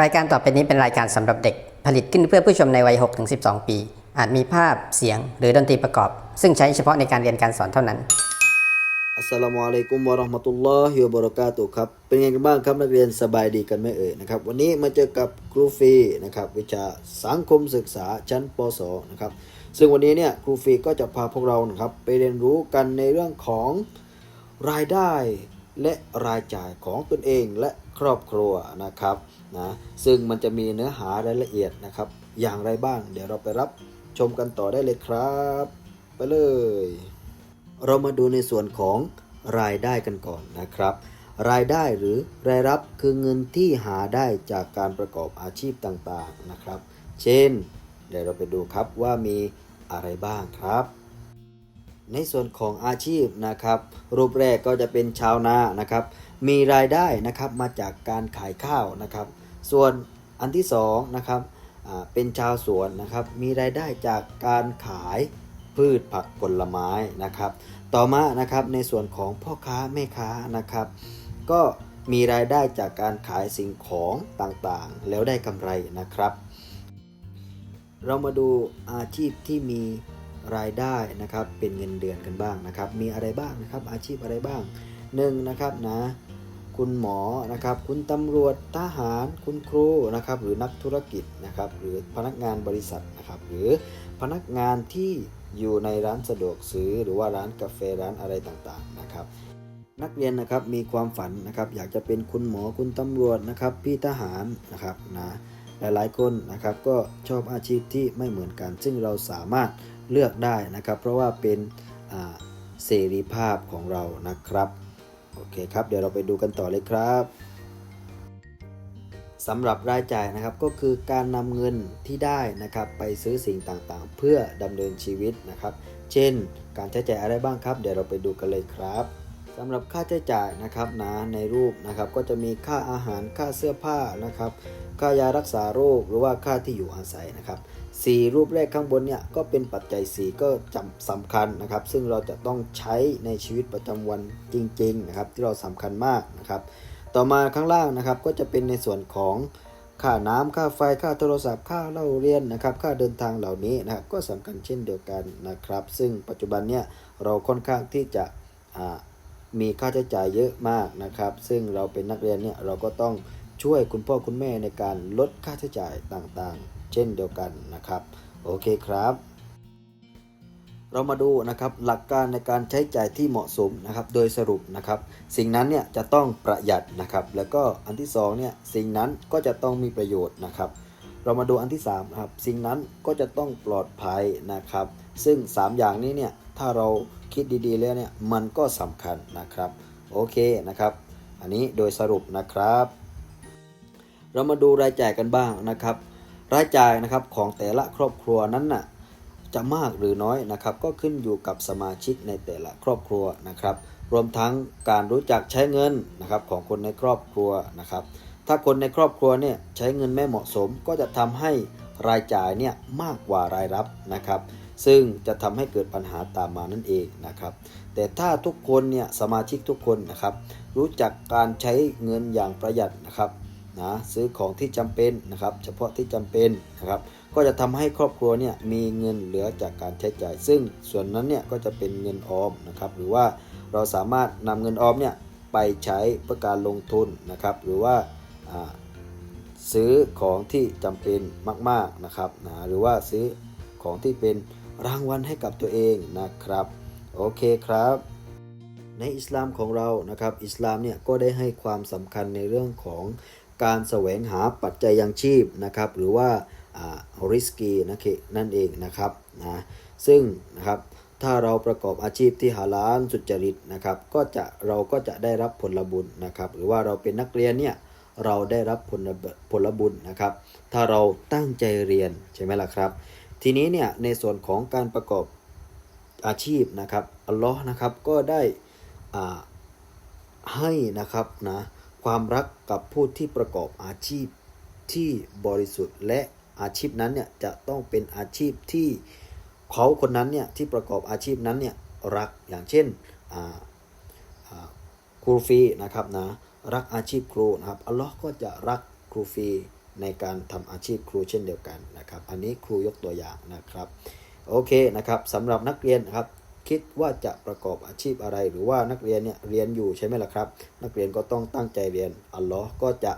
รายการต่อไปนี้เป็นรายการสำหรับเด็ก ผลิตขึ้นเพื่อผู้ชมในวัย 6-12 ปี อาจมีภาพเสียงหรือดนตรีประกอบ ซึ่งใช้เฉพาะในการเรียนการสอนเท่านั้นอัสสลามุอะลัยกุมวะเราะห์มะตุลลอฮิวะบะเราะกาตุครับ เป็นไงกันบ้างครับนักเรียนสบายดีกันไหมเอ่ยนะครับ วันนี้มาเจอกับครูฟีนะครับวิชาสังคมศึกษาชั้นป .2 นะครับ ซึ่งวันนี้เนี่ยครูฟีก็จะพาพวกเรานะครับไปเรียนรู้กันในเรื่องของรายได้ และรายจ่ายของตนเองและครอบครัวนะครับนะซึ่งมันจะมีเนื้อหารายละเอียดนะครับ อย่างไรบ้าง เดี๋ยวเราไปรับชมกันต่อได้เลยครับ ไปเลย เรามาดูในส่วนของรายได้กันก่อนนะครับ รายได้หรือรายรับคือเงินที่หาได้จากการประกอบอาชีพต่างๆนะครับ เช่น เดี๋ยวเราไปดูครับว่ามีอะไรบ้างครับ ในส่วนของอาชีพนะครับ รูปแรกก็จะเป็นชาวนานะครับ มีรายได้นะครับมาจากการขายข้าวนะครับ ส่วนอันที่สองนะครับเป็นชาวสวนนะครับ มีรายได้จากการขายพืชผักผลไม้นะครับ ต่อมานะครับในส่วนของพ่อค้าแม่ค้านะครับ ก็มีรายได้จากการขายสิ่งของต่างๆ แล้วได้กำไรนะครับ เรามาดูอาชีพที่มี รายได้นะครับเป็นเงินเดือนกันบ้างนะครับ มีอะไรบ้างนะครับ อาชีพอะไรบ้างหนึ่งนะครับนะคุณหมอนะครับ คุณตำรวจทหารคุณครูนะครับ หรือนักธุรกิจนะครับ หรือพนักงานบริษัทนะครับ หรือพนักงานที่อยู่ในร้านสะดวกซื้อ หรือว่าร้านกาแฟร้านอะไรต่างๆนะครับ นักเรียนนะครับมีความฝันนะครับ อยากจะเป็นคุณหมอคุณตำรวจนะครับ พี่ทหารนะครับนะหลายๆคนนะครับก็ชอบอาชีพที่ไม่เหมือนกัน ซึ่งเราสามารถ เลือกได้นะครับ เพราะว่าเป็นเสรีภาพของเรานะครับ โอเคครับ เดี๋ยวเราไปดูกันต่อเลยครับสำหรับรายจ่ายนะครับก็คือการนำเงินที่ได้นะครับไปซื้อสิ่งต่างๆ เพื่อดำเนินชีวิตนะครับ เช่น การใช้จ่ายอะไรบ้างครับ เดี๋ยวเราไปดูกันเลยครับ สำหรับค่าใช้จ่ายนะครับนะในรูปนะครับก็จะมีค่าอาหารค่าเสื้อผ้านะครับค่ายารักษาโรคหรือว่าค่าที่อยู่อาศัยนะครับสี่รูปแรกข้างบนเนี่ยก็เป็นปัจจัย 4 ก็จำสำคัญนะครับ ซึ่งเราจะต้องใช้ในชีวิตประจำวันจริงๆนะครับที่เราสำคัญมากนะครับ ต่อมาข้างล่างนะครับก็จะเป็นในส่วนของค่าน้ำค่าไฟค่าโทรศัพท์ค่าเล่าเรียนนะครับค่าเดินทางเหล่านี้นะครับก็สำคัญเช่นเดียวกันนะครับ ซึ่งปัจจุบันเนี่ยเราค่อนข้างที่จะอ่า มีค่าใช้จ่ายเยอะมากนะครับ ซึ่งเราเป็นนักเรียนเนี่ยเราก็ต้องช่วยคุณพ่อคุณแม่ในการลดค่าใช้จ่ายต่างๆ เช่นเดียวกันนะครับ โอเคครับ เรามาดูนะครับหลักการในการใช้จ่ายที่เหมาะสมนะครับ โดยสรุปนะครับ สิ่งนั้นเนี่ยจะต้องประหยัดนะครับ แล้วก็อันที่สองเนี่ยสิ่งนั้นก็จะต้องมีประโยชน์นะครับ เรามาดูอันที่3ครับสิ่งนั้นก็จะต้องปลอดภัยนะครับ ซึ่ง 3 อย่างนี้เนี่ย ถ้าเราคิดดีๆแล้วเนี่ยมันก็สำคัญนะครับโอเคนะครับ อันนี้โดยสรุปนะครับ เรามาดูรายจ่ายกันบ้างนะครับ รายจ่ายนะครับของแต่ละครอบครัวนั้นน่ะจะมากหรือน้อยนะครับก็ขึ้นอยู่กับสมาชิกในแต่ละครอบครัวนะครับ รวมทั้งการรู้จักใช้เงินนะครับของคนในครอบครัวนะครับ ถ้าคนในครอบครัวเนี่ยใช้เงินไม่เหมาะสมก็จะทำให้รายจ่ายเนี่ยมากกว่ารายรับนะครับ ซึ่งจะทำให้เกิดปัญหาตามมานั่นเองนะครับ แต่ถ้าทุกคนเนี่ยสมาชิกทุกคนนะครับ รู้จักการใช้เงินอย่างประหยัดนะครับนะซื้อของที่จำเป็นนะครับ เฉพาะที่จำเป็นนะครับ ก็จะทำให้ครอบครัวเนี่ยมีเงินเหลือจากการใช้จ่าย ซึ่งส่วนนั้นเนี่ยก็จะเป็นเงินออมนะครับ หรือว่าเราสามารถนำเงินออมเนี่ยไปใช้เพื่อการลงทุนนะครับ หรือว่าซื้อของที่จำเป็นมาก ๆนะครับนะหรือว่าซื้อของที่เป็น รางวัลให้กับตัวเองนะครับโอเคครับ ในอิสลามของเรานะครับอิสลามเนี่ยก็ได้ให้ความสำคัญในเรื่องของการแสวงหาปัจจัยยังชีพนะครับหรือว่าริสกีนะคนั่นเองนะครับนะซึ่งนะครับถ้าเราประกอบอาชีพที่หาล้าลสุจริตนะครับก็จะเราก็จะได้รับผลบุญนะครับหรือว่าเราเป็นนักเรียนเนี่ยเราได้รับผลบผลบุญนะครับ ถ้าเราตั้งใจเรียนใช่ไหมล่ะครับ ทีนี้เนี่ยในส่วนของการประกอบอาชีพนะครับอัลลอฮ์นะครับก็ได้อ่าให้นะครับนะความรักกับผู้ที่ประกอบอาชีพที่บริสุทธิ์และอาชีพนั้นเนี่ยจะต้องเป็นอาชีพที่เขาคนนั้นเนี่ยที่ประกอบอาชีพนั้นเนี่ยรักอย่างเช่นครูฟีนะครับนะรักอาชีพครูนะครับอัลลอฮ์ก็จะรักครูฟี ในการทำอาชีพครูเช่นเดียวกันนะครับ อันนี้ครูยกตัวอย่างนะครับ โอเคนะครับสำหรับนักเรียนครับคิดว่าจะประกอบอาชีพอะไร หรือว่านักเรียนเนี่ยเรียนอยู่ใช่ไหมล่ะครับ นักเรียนก็ต้องตั้งใจเรียนอัลลอฮ์ก็จะ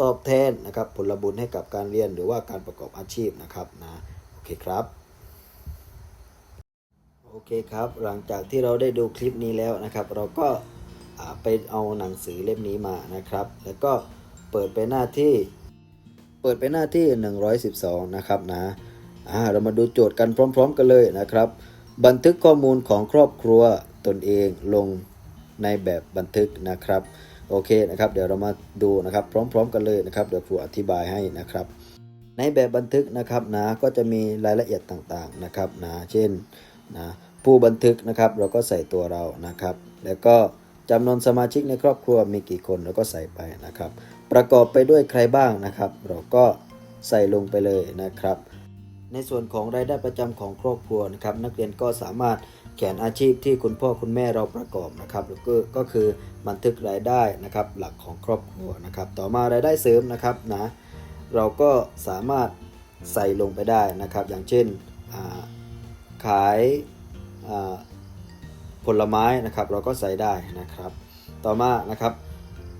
ตอบแทนนะครับผลบุญให้กับการเรียนหรือว่าการประกอบอาชีพนะครับนะโอเคครับโอเคครับ หลังจากที่เราได้ดูคลิปนี้แล้วนะครับ เราก็ไปเอาหนังสือเล่มนี้มานะครับ แล้วก็เปิดไปหน้าที่ เปิดไปหน้าที่ 112 นะครับนะอ่าเรามาดูโจทย์กันพร้อม ๆ กันเลยนะครับ บันทึกข้อมูลของครอบครัวตนเองลงในแบบบันทึกนะครับโอเคนะครับเดี๋ยวเรามาดูนะครับพร้อม ๆ กันเลยนะครับเดี๋ยวครูอธิบายให้นะครับ ในแบบบันทึกนะครับนะก็จะมีรายละเอียดต่างๆนะครับนะเช่นนะผู้บันทึกนะครับเราก็ใส่ตัวเรานะครับ แล้วก็จำนวนสมาชิกในครอบครัวมีกี่คนเราก็ใส่ไปนะครับ ประกอบไปด้วยใครบ้างนะครับ เราก็ใส่ลงไปเลยนะครับ ในส่วนของรายได้ประจำของครอบครัวนะครับ นักเรียนก็สามารถเขียนอาชีพที่คุณพ่อคุณแม่เราประกอบนะครับแล้วก็ก็คือบันทึกรายได้นะครับหลักของครอบครัวนะครับ ต่อมารายได้เสริมนะครับนะเราก็สามารถใส่ลงไปได้นะครับ อย่างเช่นาขายาผลไม้นะครับ เราก็ใส่ได้นะครับ ต่อมานะครับ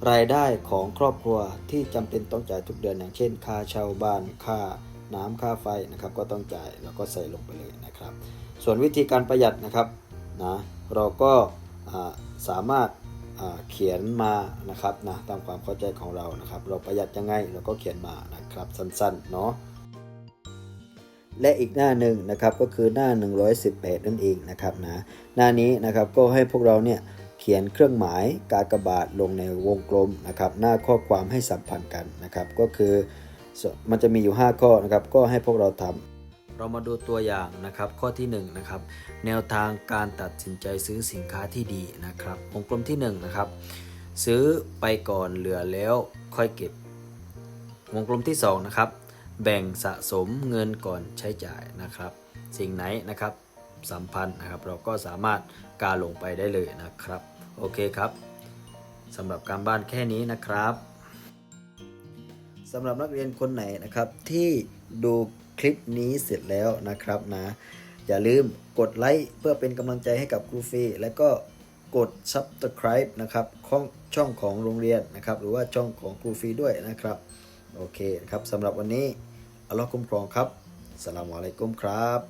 รายได้ของครอบครัวที่จำเป็นต้องจ่ายทุกเดือนอย่างเช่น ค่าเช่าบ้านค่าน้ำค่าไฟนะครับก็ต้องจ่ายเราก็ใส่ลงไปเลยนะครับ ส่วนวิธีการประหยัดนะครับนะเราก็สามารถเขียนมานะครับนะตามความเข้าใจของเรานะครับ เราประหยัดยังไงเราก็เขียนมานะครับสั้นๆเนาะและอีกหน้าหนึ่งนะครับก็คือหน้า 118 นั่นเองนะครับนะหน้านี้นะครับก็ให้พวกเราเนี่ย เขียนเครื่องหมายกากบาทลงในวงกลมนะครับหน้าข้อความให้สัมพันธ์กันนะครับ ก็คือมันจะมีอยู่ 5 ข้อนะครับก็ให้พวกเราทำเรามาดูตัวอย่างนะครับข้อที่1นะครับแนวทางการตัดสินใจซื้อสินค้าที่ดีนะครับวงกลมที่1นะครับซื้อไปก่อนเหลือแล้วค่อยเก็บ วงกลมที่2นะครับแบ่งสะสมเงินก่อนใช้จ่ายนะครับ สิ่งไหนนะครับ สัมพันธ์นะครับ เราก็สามารถกาลงไปได้เลยนะครับ โอเคครับสำหรับการบ้านแค่นี้นะครับสำหรับนักเรียนคนไหนนะครับที่ดูคลิปนี้เสร็จแล้วนะครับนะ อย่าลืมกดไลค์เพื่อเป็นกำลังใจให้กับครูฟรีและก็กด subscribe นะครับของช่องของโรงเรียนนะครับ หรือว่าช่องของครูฟรีด้วยนะครับ โอเคครับสำหรับวันนี้อัลลอฮ์คุ้มครองครับสลามอะลัยกุมครับ